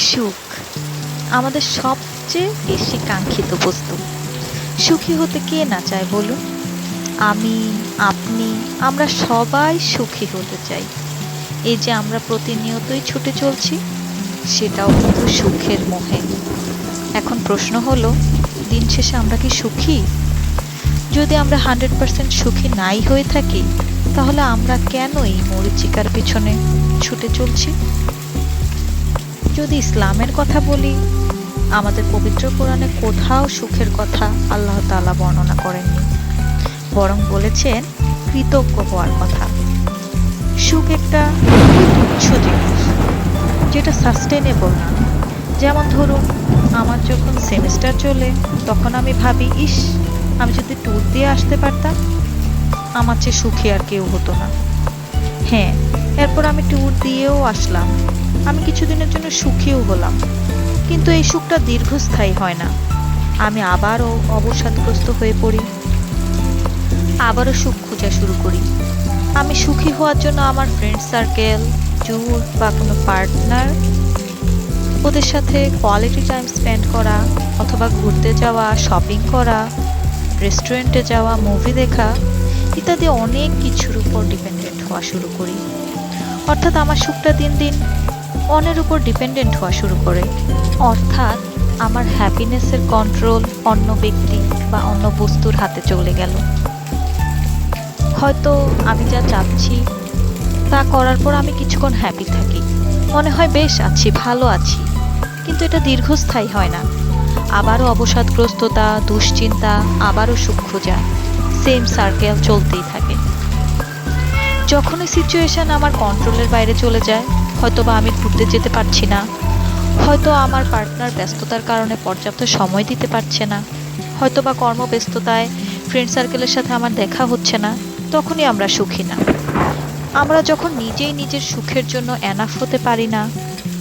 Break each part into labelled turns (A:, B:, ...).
A: সুখ আমাদের সবচেয়ে বেশি কাঙ্ক্ষিত বস্তু। সুখী হতে কে না চায় বলুন? আমি, আপনি, আমরা সবাই সুখী হতে চাই। এই যে আমরা প্রতিনিয়তই ছুটে চলছি, সেটাও কিন্তু সুখের মোহে। এখন প্রশ্ন হলো, দিন শেষে আমরা কি সুখী? যদি আমরা হান্ড্রেড পার্সেন্ট সুখী নাই হয়ে থাকি, তাহলে আমরা কেন এই মরিচিকার পিছনে ছুটে চলছি? যদি ইসলামের কথা বলি, আমাদের পবিত্র কোরআনে কোথাও সুখের কথা আল্লাহ তাআলা বর্ণনা করেননি। বরং বলেছেন, কৃতজ্ঞ হওয়ার কথা। সুখ একটা তুচ্ছ জিনিস, যেটা সাস্টেনেবল না। যেমন ধরুন, আমার যখন সেমিস্টার চলে, তখন আমি ভাবি, ইস, আমি যদি ট্যুর দিয়ে আসতে পারতাম, আমার চেয়ে সুখী আর কেউ হতো না। হ্যাঁ এরপর আমি ট্যুর দিয়েও আসলাম। আমি কিছুদিনের জন্য সুখীও হলাম। কিন্তু এই সুখটা দীর্ঘস্থায়ী হয় না। আমি আবারও অবসাদগ্রস্ত হয়ে পড়ি। আবারও সুখ খোঁজা শুরু করি। আমি সুখী হওয়ার জন্য আমার ফ্রেন্ড সার্কেল ট্যুর বা কোনো পার্টনার ওদের সাথে কোয়ালিটি টাইম স্পেন্ড করা অথবা ঘুরতে যাওয়া শপিং করা রেস্টুরেন্টে যাওয়া মুভি দেখা ইত্যাদি অনেক কিছুর উপর ডিপেন্ডেন্ট হওয়া শুরু করি। অর্থাৎ আমার সুখটা দিন দিন অন্যের উপর ডিপেন্ডেন্ট হওয়া শুরু করে। অর্থাৎ আমার হ্যাপিনেসের কন্ট্রোল অন্য ব্যক্তি বা অন্য বস্তুর হাতে চলে গেল। হয়তো আমি যা চাচ্ছি, তা করার পর আমি কিছুক্ষণ হ্যাপি থাকি। মনে হয়, বেশ, আছি, ভালো আছি। কিন্তু এটা দীর্ঘস্থায়ী হয় না। আবারও অবসাদগ্রস্ততা, দুশ্চিন্তা, আবারও সুখ খোঁজা সেম সার্কেল চলতেই থাকে। যখনই সিচুয়েশন আমার কন্ট্রোলের বাইরে চলে যায় হয়তো বা আমি ঘুরতে যেতে পারছি না। হয়তো আমার পার্টনার ব্যস্ততার কারণে পর্যাপ্ত সময় দিতে পারছে না। হয়তো বা কর্মব্যস্ততায় ফ্রেন্ড সার্কেলের সাথে আমার দেখা হচ্ছে না, তখনই আমরা সুখী না। আমরা যখন নিজেই নিজের সুখের জন্য অ্যানাফ হতে পারি না,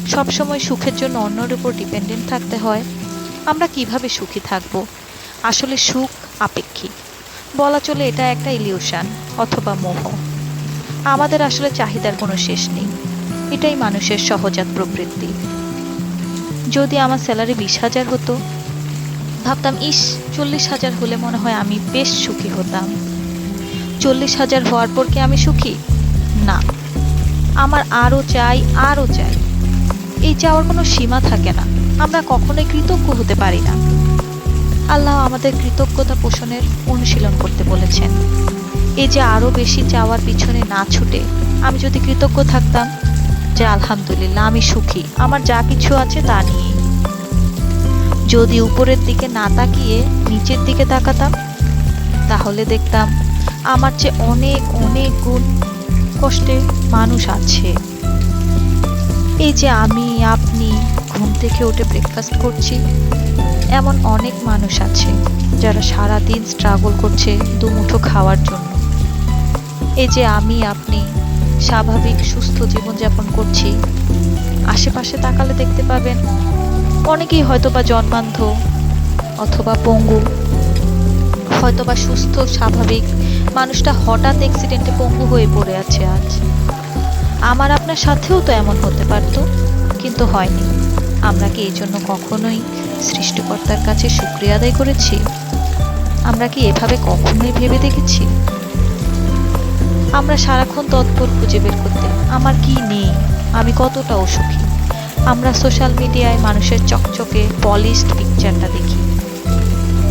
A: সবসময় সুখের জন্য অন্যের উপর ডিপেন্ডেন্ট থাকতে হয়, আমরা কীভাবে সুখী থাকব? আসলে সুখ আপেক্ষিক। বলা চলে এটা একটা ইলিউশন অথবা মোহ। আমাদের আসলে চাহিদার কোনো শেষ নেই। এটাই মানুষের সহজাত প্রবৃত্তি। যদি আমার স্যালারি বিশ হাজার হতো, ভাবতাম, ইস, চল্লিশ হাজার হলে মনে হয় আমি বেশ সুখী হতাম। চল্লিশ হাজার হওয়ার পর কি আমি সুখী? না। আমার আরও চাই আরও চাই। এই চাওয়ার কোনো সীমা থাকে না। আমরা কখনোই কৃতজ্ঞ হতে পারি না। আল্লাহ আমাদের কৃতজ্ঞতা পোষণের অনুশীলন করতে বলেছেন। এই যে আরও বেশি চাওয়ার পিছনে না ছুটে আমি যদি কৃতজ্ঞ থাকতাম, যে আলহামদুলিল্লাহ আমি সুখী, আমার যা কিছু আছে তা নিয়ে। যদি উপরের দিকে না তাকিয়ে নিচের দিকে তাকাতাম, তাহলে দেখতাম আমার চেয়ে অনেক অনেক গুণ কষ্টে মানুষ আছে। এই যে আমি, আপনি ঘুম থেকে উঠে ব্রেকফাস্ট করছি, এমন অনেক মানুষ আছে যারা সারা দিন স্ট্রাগল করছে দুমুঠো খাওয়ার জন্য। এই যে আমি, আপনি, স্বাভাবিক, সুস্থ জীবনযাপন করছি। আশেপাশে তাকালে দেখতে পাবেন, অনেকেই হয়তোবা জন্মান্ধ অথবা পঙ্গু, হয়তোবা সুস্থ, স্বাভাবিক। মানুষটা হঠাৎ অ্যাক্সিডেন্টে পঙ্গু হয়ে পড়ে আছে আজ। আমার আপনার সাথেও তো এমন হতে পারত, কিন্তু হয়নি। আমরা কি এই জন্য কখনোই সৃষ্টিকর্তার কাছে শুক্রিয়া আদায় করেছি? আমরা কি এভাবে কখনোই ভেবে দেখেছি? আমরা সারাক্ষণ তৎপর খুঁজে বের করতে। আমার কি নেই? আমি কতটা অসুখী আমরা সোশ্যাল মিডিয়ায় মানুষের চকচকে পলিশড পিকচারটা দেখি।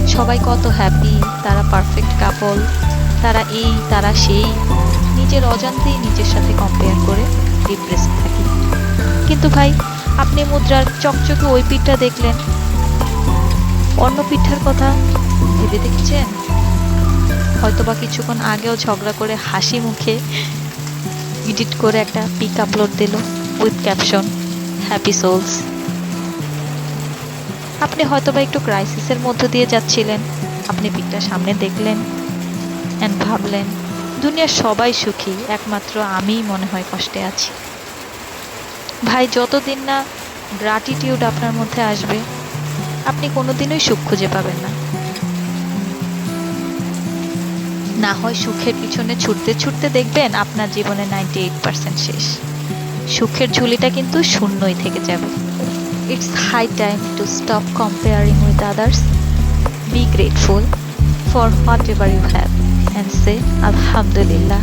A: সবাই কত হ্যাপি তারা পারফেক্ট কাপল তারা এই, তারা সেই। নিজের অজান্তেই নিজের সাথে কম্পেয়ার করে ডিপ্রেস থাকি। কিন্তু ভাই, আপনি মুদ্রার চকচকে ওই পিঠটা দেখলেন। অন্য পিঠার কথা ভেবে দেখছেন? হয়তোবা কিছুক্ষণ আগেও ঝগড়া করে হাসি মুখে এডিট করে একটা পিক আপলোড দিল উইথ ক্যাপশন হ্যাপি সোলস আপনি হয়তোবা একটু ক্রাইসিসের মধ্য দিয়ে যাচ্ছিলেন। আপনি পিকটা সামনে দেখলেন অ্যান্ড ভাবলেন, দুনিয়ার সবাই সুখী, একমাত্র আমিই মনে হয় কষ্টে আছি। ভাই, যতদিন না গ্রাটিটিউড আপনার মধ্যে আসবে, আপনি কোনোদিনই সুখ খুঁজে পাবেন না। না হয় সুখের পিছনে ছুটতে ছুটতে দেখবেন আপনার জীবনে নাইনটি এইট পার্সেন্ট শেষ। সুখের ঝুলিটা কিন্তু শূন্যই থেকে যাবে। It's high time to stop comparing with others be grateful for whatever you have and say আলহামদুলিল্লাহ